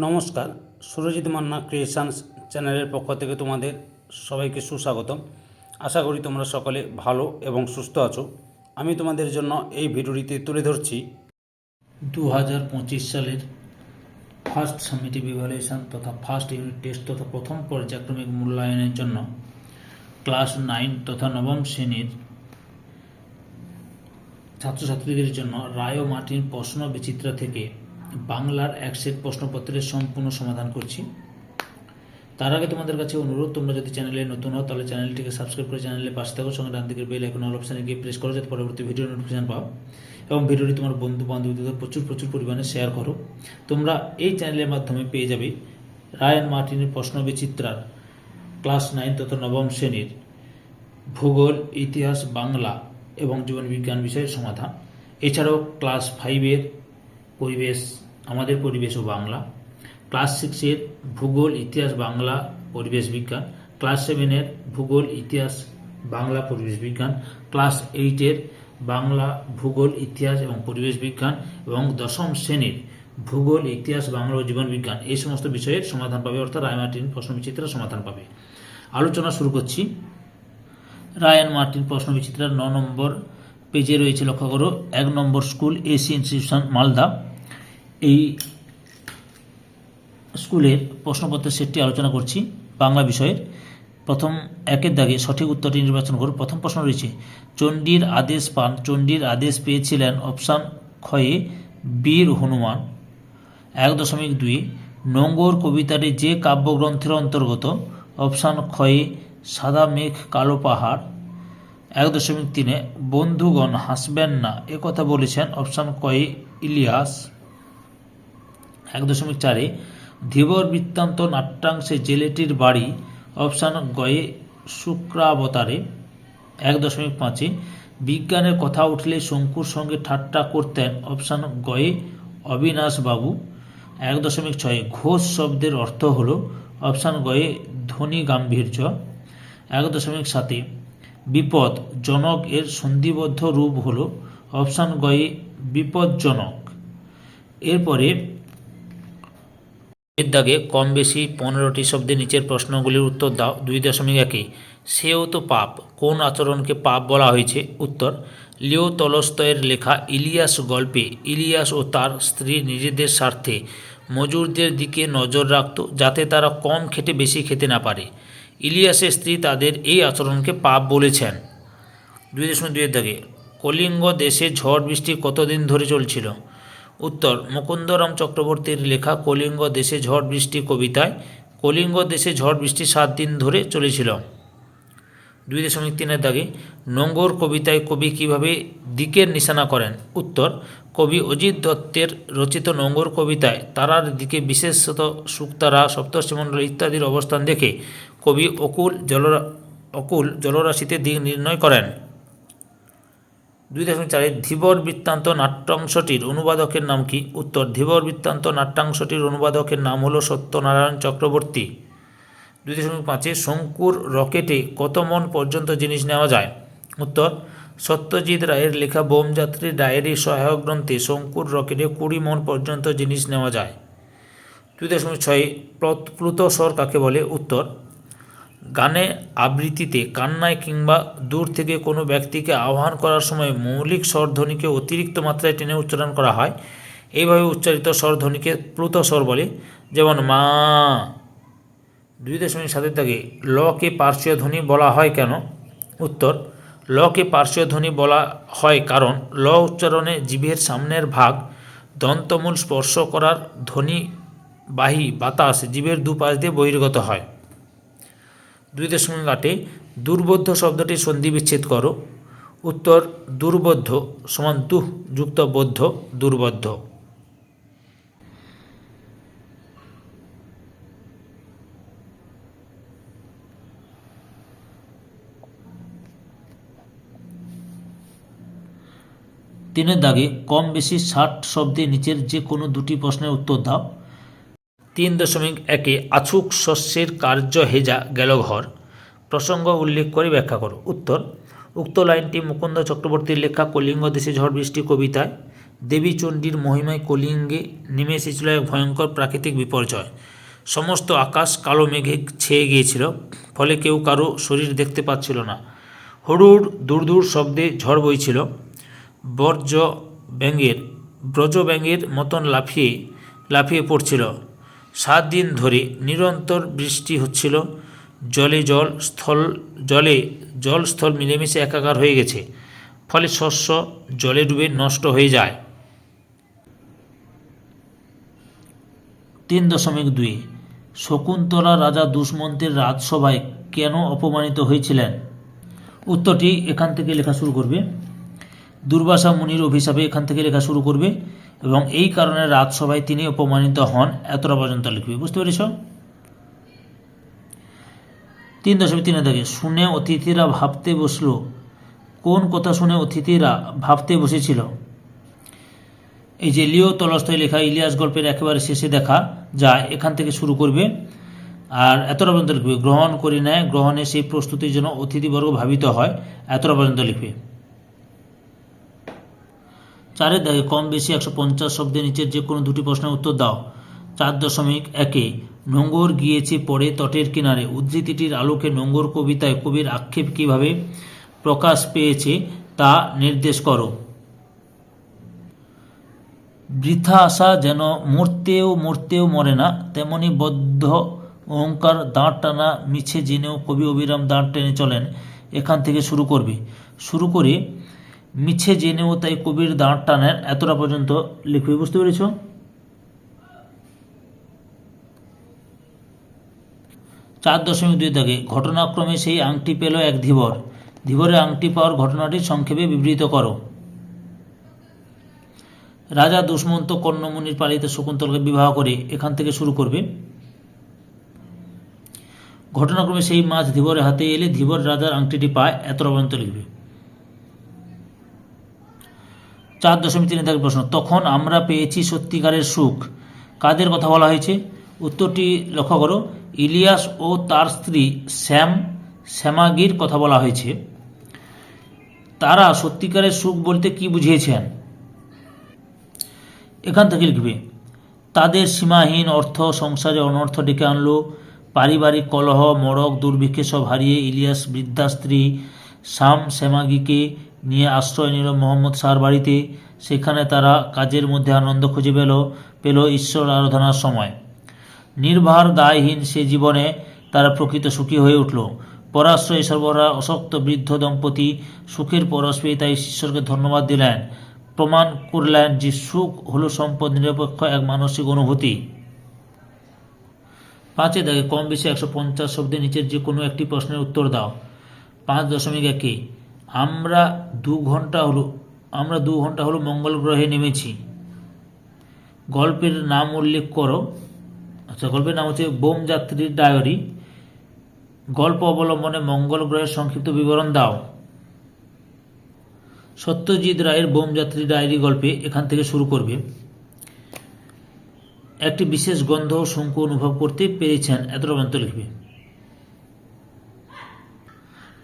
নমস্কার, সুরজিৎ মান্না ক্রিয়েশনস চ্যানেলের পক্ষ থেকে তোমাদের সবাইকে সুস্বাগতম। আশা করি তোমরা সকলে ভালো এবং সুস্থ আছো। আমি তোমাদের জন্য এই ভিডিওটিতে তুলে ধরছি দু হাজার পঁচিশ সালের ফার্স্ট সামিটিভ ইভ্যালুয়েশন তথা ফার্স্ট ইউনিট টেস্ট তথা প্রথম পর্যায়ক্রমিক মূল্যায়নের জন্য ক্লাস নাইন তথা নবম শ্রেণির ছাত্রছাত্রীদের জন্য রায় মার্টিন প্রশ্ন বিচিত্রা থেকে বাংলার এক সেট প্রশ্নপত্রের সম্পূর্ণ সমাধান করছি। তার আগে তোমাদের কাছে অনুরোধ, তোমরা যদি চ্যানেলে নতুন হও, তাহলে চ্যানেলটিকে সাবস্ক্রাইব করে চ্যানেলে পাশে থাকো, সঙ্গে ডান দিকের বেল এখন অপশানে গিয়ে প্রেস করো, যাতে পরবর্তী ভিডিও নোটিফিকেশন পাও। এবং ভিডিওটি তোমার বন্ধু বান্ধবদের প্রচুর প্রচুর পরিমাণে শেয়ার করো। তোমরা এই চ্যানেলের মাধ্যমে পেয়ে যাবে রায়ন মার্টিনের প্রশ্ন বিচিত্রার ক্লাস নাইন তথা নবম শ্রেণির ভূগোল, ইতিহাস, বাংলা এবং জীবন বিজ্ঞান বিষয়ের সমাধান। এছাড়াও ক্লাস ফাইভের পরিবেশ, আমাদের পরিবেশ ও বাংলা। ক্লাস সিক্সের ভূগোল, ইতিহাস, বাংলা পরিবেশ বিজ্ঞান। ক্লাস সেভেনের ভূগোল, ইতিহাস, বাংলা পরিবেশ বিজ্ঞান। ক্লাস এইটের বাংলা ভূগোল, ইতিহাস এবং পরিবেশ বিজ্ঞান। এবং দশম শ্রেণির ভূগোল, ইতিহাস, বাংলা ও জীবন বিজ্ঞান এই সমস্ত বিষয়ের সমাধান পাবে, অর্থাৎ রায় মার্টিন প্রশ্ন বিচিত্রা সমাধান পাবে। আলোচনা শুরু করছি। রায়ান মার্টিন প্রশ্ন বিচিত্রার ন নম্বর পেজে রয়েছে, লক্ষ্য করো, এক নম্বর স্কুল, এসি ইনস্টিটিউশন, মালদা। এই স্কুলের প্রশ্নপত্রের সেটটি আলোচনা করছি, বাংলা বিষয়ের। প্রথম একের দাগে সঠিক উত্তরটি নির্বাচন করো প্রথম প্রশ্ন রয়েছে, চণ্ডীর আদেশ পান, চণ্ডীর আদেশ পেয়েছিলেন অপশান ক্ষয়ে বীর হনুমান। এক দশমিক দুই, নোঙ্গর কবিতাটি যে কাব্যগ্রন্থের অন্তর্গত, অপশান ক্ষয়ে সাদা মেঘ, কালো পাহাড়। এক দশমিক তিনে, বন্ধুগণ হাসবেন না, এ কথা বলেছেন অপশান কয়ে ইলিয়াস। এক দশমিক চারে ধীবর বৃত্তান্ত নাট্যাংশে জেলেটির বাড়ি অপশান গয়ে শুক্রাবতারে এক দশমিক পাঁচে। বিজ্ঞানের কথা উঠলে শঙ্কুর সঙ্গে ঠাট্টা করতেন অপশান গয়ে অবিনাশবাবু। এক দশমিক ছয়ে ঘোষ শব্দের অর্থ হল অপশান গয়ে ধ্বনি গাম্ভীর্য। এক দশমিক সাতে বিপদ জনক এর সন্ধিবদ্ধ রূপ হল অপশান গয়ে বিপজ্জনক। এরপরে এর দাগে কম বেশি পনেরোটি শব্দে নিচের প্রশ্নগুলির উত্তর দাও, দুই দশমিক একে। সেও তো পাপ। কোন আচরণকে পাপ বলা হয়েছে? উত্তর, লিও তলস্তয়ের লেখা ইলিয়াস গল্পে ইলিয়াস ও তার স্ত্রী নিজেদের স্বার্থে মজুরদের দিকে নজর রাখত যাতে তারা কম খেটে বেশি খেতে না পারে। ইলিয়াসের স্ত্রী তাদের এই আচরণকে পাপ বলেছেন। দুই দশমিক দুইয়ের দাগে, কলিঙ্গ দেশে ঝড় বৃষ্টি কতদিন ধরে চলছিল? উত্তর, মুকুন্দরাম চক্রবর্তীর লেখা কলিঙ্গ দেশে ঝড় বৃষ্টি কবিতায়, কলিঙ্গ দেশে ঝড় বৃষ্টি সাত দিন ধরে চলেছিল। দুই দশমিক তিনের দাগে, নোঙ্গর কবিতায় কবি কীভাবে দিকের নিশানা করেন? উত্তর, কবি অজিত দত্তের রচিত নোঙ্গর কবিতায় তারার দিকে বিশেষত শুক্তারা সপ্তর্ষিমণ্ডল ইত্যাদির অবস্থান দেখে কবি অকুল জলরা, অকুল জলরাশিতে দিক নির্ণয় করেন। দুই দশমিক চারে ধীবর বৃত্তান্ত নাট্যাংশটির অনুবাদকের নাম কি? উত্তর, ধীবর বৃত্তান্ত নাট্যাংশটির অনুবাদকের নাম হল সত্যনারায়ণ চক্রবর্তী। দুই দশমিক পাঁচে শঙ্কুর রকেটে কত মন পর্যন্ত জিনিস নেওয়া যায়? উত্তর, সত্যজিৎ রায়ের লেখা বোমযাত্রী ডায়েরি সহায়ক গ্রন্থে শঙ্কুর রকেটে কুড়ি মন পর্যন্ত জিনিস নেওয়া যায়। দুই দশমিক ছয়ে ছয় প্লুতস্বর কাকে বলে? উত্তর গানে আবৃত্তিতে কান্নায় কিংবা দূর থেকে কোনো ব্যক্তিকে আহ্বান করার সময় মৌলিক স্বরধ্বনিকে অতিরিক্ত মাত্রায় টেনে উচ্চারণ করা হয়। এইভাবে উচ্চারিত স্বরধ্বনিকে প্লুত স্বর বলে, যেমন মা। দুই দশমিক সাতের দাগে লকে পার্শ্বীয় ধ্বনি বলা হয় কেন? উত্তর, লকে পার্শ্বীয় ধ্বনি বলা হয় কারণ ল উচ্চারণে জিভের সামনের ভাগ দন্তমূল স্পর্শ করার ধ্বনি বাহী বাতাস জিভের দুপাশ দিয়ে বহির্গত হয়। দুই দশমিক আটে দুর্বোধ্য শব্দটি সন্ধি বিচ্ছেদ করো। উত্তর, দুর্বোধ্য সমান দুহ যুক্ত বদ্ধ দুর্বোধ্য। তিনের দাগে কম বেশি ষাট শব্দে নিচের যে কোনো দুটি প্রশ্নের উত্তর দাও। তিন দশমিক একে আছুক শস্যের কার্য হেজা গেল ঘর। প্রসঙ্গ উল্লেখ করে ব্যাখ্যা করো। উত্তর, উক্ত লাইনটি মুকুন্দ চক্রবর্তীর লেখা কলিঙ্গ দেশে ঝড় বৃষ্টি কবিতায়, দেবী চণ্ডীর মহিমায় কলিঙ্গে নেমে এসেছিল এক ভয়ঙ্কর প্রাকৃতিক বিপর্যয়। সমস্ত আকাশ কালো মেঘে ছেয়ে গিয়েছিল, ফলে কেউ কারও শরীর দেখতে পাচ্ছিল না। হুড়ুর দূর দূর শব্দে ঝড় বইছিল। বর্জ্য ব্যাঙের, ব্রজ ব্যাঙের মতন লাফিয়ে লাফিয়ে পড়ছিল। সাত দিন ধরে নিরন্তর বৃষ্টি হচ্ছিল। জলে জল স্থল, জলে জল স্থল মিলেমিশে একাকার হয়ে গেছে। ফলে শস্য জলে ডুবে নষ্ট হয়ে যায়। তিন দশমিক দুই। শকুন্তলা রাজা দুষ্মন্তের রাজসভায় কেন অপমানিত হয়েছিলেন? উত্তরটি এখান থেকে লেখা শুরু করবে। দুর্বাসা মুনির অভিশাপে এখান থেকে লেখা শুরু করবে। এবং এই কারণে রাজসভায় তিনি অপমানিত হন। এতটা পর্যন্ত লিখবে, বুঝতে পেরেছ? তিন দশমিক তিনে থাকে শুনে অতিথিরা ভাবতে বসল। কোন কথা শুনে অতিথিরা ভাবতে বসেছিল? এই যে লিও তলস্তয় লেখা ইলিয়াস গল্পের একেবারে শেষে দেখা, যা এখান থেকে শুরু করবে। আর এতটা পর্যন্ত লিখবে, গ্রহণ করি নেয় গ্রহণে সেই প্রস্তুতির জন্য অতিথিবর্গ ভাবিত হয়। এতটা পর্যন্ত লিখবে। চারের দাগে কম বেশি একশো পঞ্চাশ শব্দের নিচের যে কোনো দুটি প্রশ্নের উত্তর দাও। চার দশমিক একে। নোঙ্গর গিয়েছে পরে তটের কিনারে। উদ্ধৃতিটির আলোকে নোঙ্গর কবিতায় কবির আক্ষেপ কীভাবে প্রকাশ পেয়েছে তা নির্দেশ করো। বৃথা আশা যেন মরতেও মরতেও মরে না, তেমনি বদ্ধ অহংকার দাঁড় টানা মিছে জেনেও কবি অবিরাম দাঁড় টেনে চলেন। এখান থেকে শুরু করবে। শুরু করে মিছে জেনেও তাই কবির দাঁড় টানেন এতটা পর্যন্ত লিখবে বুঝতে পেরেছ? চার দশমিক দুই দাগে, ঘটনাক্রমে সেই আংটি পেল এক ধীবর। ধীবরের আংটি পাওয়ার ঘটনাটি সংক্ষেপে বিবৃত করো। রাজা দুষ্মন্ত কর্ণমুনির পালিত শকুন্তলকে বিবাহ করে এখান থেকে শুরু করবে। ঘটনাক্রমে সেই মাছ ধীবরের হাতে এলে ধীবর রাজার আংটিটি পায় এত পর্যন্ত লিখবে। চার দশমিক তিনে থাকে প্রশ্ন। তখন আমরা পেয়েছি সত্যিকারের সুখ। কাদের কথা বলা হয়েছে? উত্তরটি লক্ষ্য করো। ইলিয়াস ও তার স্ত্রী শ্যাম শ্যামাগির কথা বলা হয়েছে। তারা সত্যিকারের সুখ বলতে কি বুঝিয়েছেন? এখান থেকে লিখবে, তাদের সীমাহীন অর্থ, সংসারে অনর্থ ডেকে আনলো, পারিবারিক কলহ মড়ক দুর্ভিক্ষে সব হারিয়ে ইলিয়াস বৃদ্ধা স্ত্রী শাম শ্যামাগিকে নিয়ে আশ্রয় নিল মোহাম্মদ শাহর বাড়িতে। সেখানে তারা কাজের মধ্যে আনন্দ খুঁজে পেল পেল ঈশ্বর আরাধনার সময়। নির্ভার দায়হীন সে জীবনে তারা প্রকৃত সুখী হয়ে উঠল। পরাশ্রয় সর্বরা অশক্ত বৃদ্ধ দম্পতি সুখের পরশ পেয়ে তাই ঈশ্বরকে ধন্যবাদ দিলেন। প্রমাণ করলেন যে সুখ হলো সম্পদ, নিরপেক্ষ এক মানসিক অনুভূতি। পাঁচে দেখে কম বেশি একশো পঞ্চাশ শব্দের নিচের যে কোনো একটি প্রশ্নের উত্তর দাও। পাঁচ দশমিক একে। আমরা দু ঘণ্টা হলো, আমরা দু ঘণ্টা হলো মঙ্গল গ্রহে নেমেছি। গল্পের নাম উল্লেখ করো। আচ্ছা গল্পের নাম হচ্ছে বোম যাত্রীর ডায়েরি। গল্প অবলম্বনে মঙ্গল গ্রহের সংক্ষিপ্ত বিবরণ দাও। সত্যজিৎ রায়ের বোমযাত্রী ডায়েরি গল্পে এখান থেকে শুরু করবে। একটি বিশেষ গন্ধ শঙ্কু অনুভব করতে পেরেছেন এত পর্যন্ত লিখবে।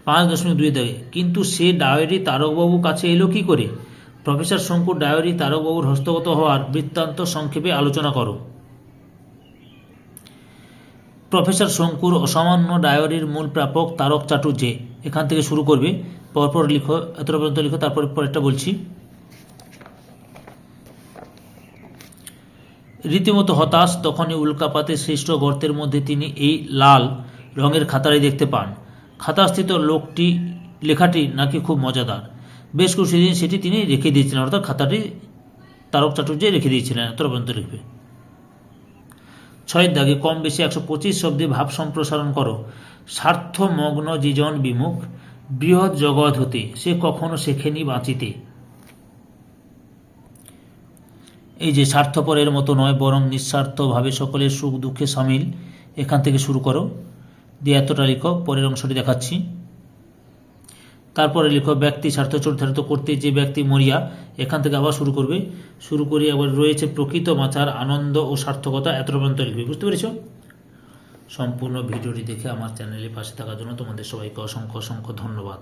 পাঁচ দশমিক দুই দাগে। কিন্তু সে ডায়েরি তারকবাবুর কাছে এলো কি করে? প্রফেসর শঙ্কুর ডায়েরি তারকবাবুর হস্তগত হওয়ার বৃত্তান্ত সংক্ষেপে আলোচনা করো। প্রফেসর শঙ্কুর অসামান্য ডায়েরির মূল প্রাপক তারক চাটুর্যে। এখান থেকে শুরু করবে। পরপর লিখো এতটা পর্যন্ত লিখো, তারপর পরেরটা বলছি। রীতিমতো হতাশ, তখনই উল্কাপাতে সৃষ্ট গর্তের মধ্যে তিনি এই লাল রঙের খাতাটি দেখতে পান। খাতাস্থিত লোকটি, লেখাটি নাকি খুব মজাদার। বেশ কিছুদিন সেটি তিনি রেখে দিয়েছিলেন, অর্থাৎ খাতাটি তারক চাটুর্যে রেখে দিয়েছিলেন এতটা পর্যন্ত লিখবে। ছয়ের দাগে, কম বেশি একশো পঁচিশ শব্দে ভাব সম্প্রসারণ করো। স্বার্থমগ্ন জীজন বিমুখ, বৃহৎ জগৎ হতে, সে কখনো শেখেনি বাঁচিতে। এই যে স্বার্থপরের মতো নয়, বরং নিঃস্বার্থভাবে সকলের সুখ দুঃখে সামিল, এখান থেকে শুরু করো। দিয়ে এতটা লিখো, পরের অংশটি দেখাচ্ছি। তারপরে লিখো, ব্যক্তি স্বার্থ চরিতার্থ করতে যে ব্যক্তি মরিয়া, এখান থেকে আবার শুরু করবে। শুরু করে আবার রয়েছে প্রকৃত মাথার আনন্দ ও সার্থকতা এত পর্যন্ত লিখবে। বুঝতে পেরেছ? সম্পূর্ণ ভিডিওটি দেখে আমার চ্যানেলে পাশে থাকার জন্য তোমাদের সবাইকে অসংখ্য অসংখ্য ধন্যবাদ।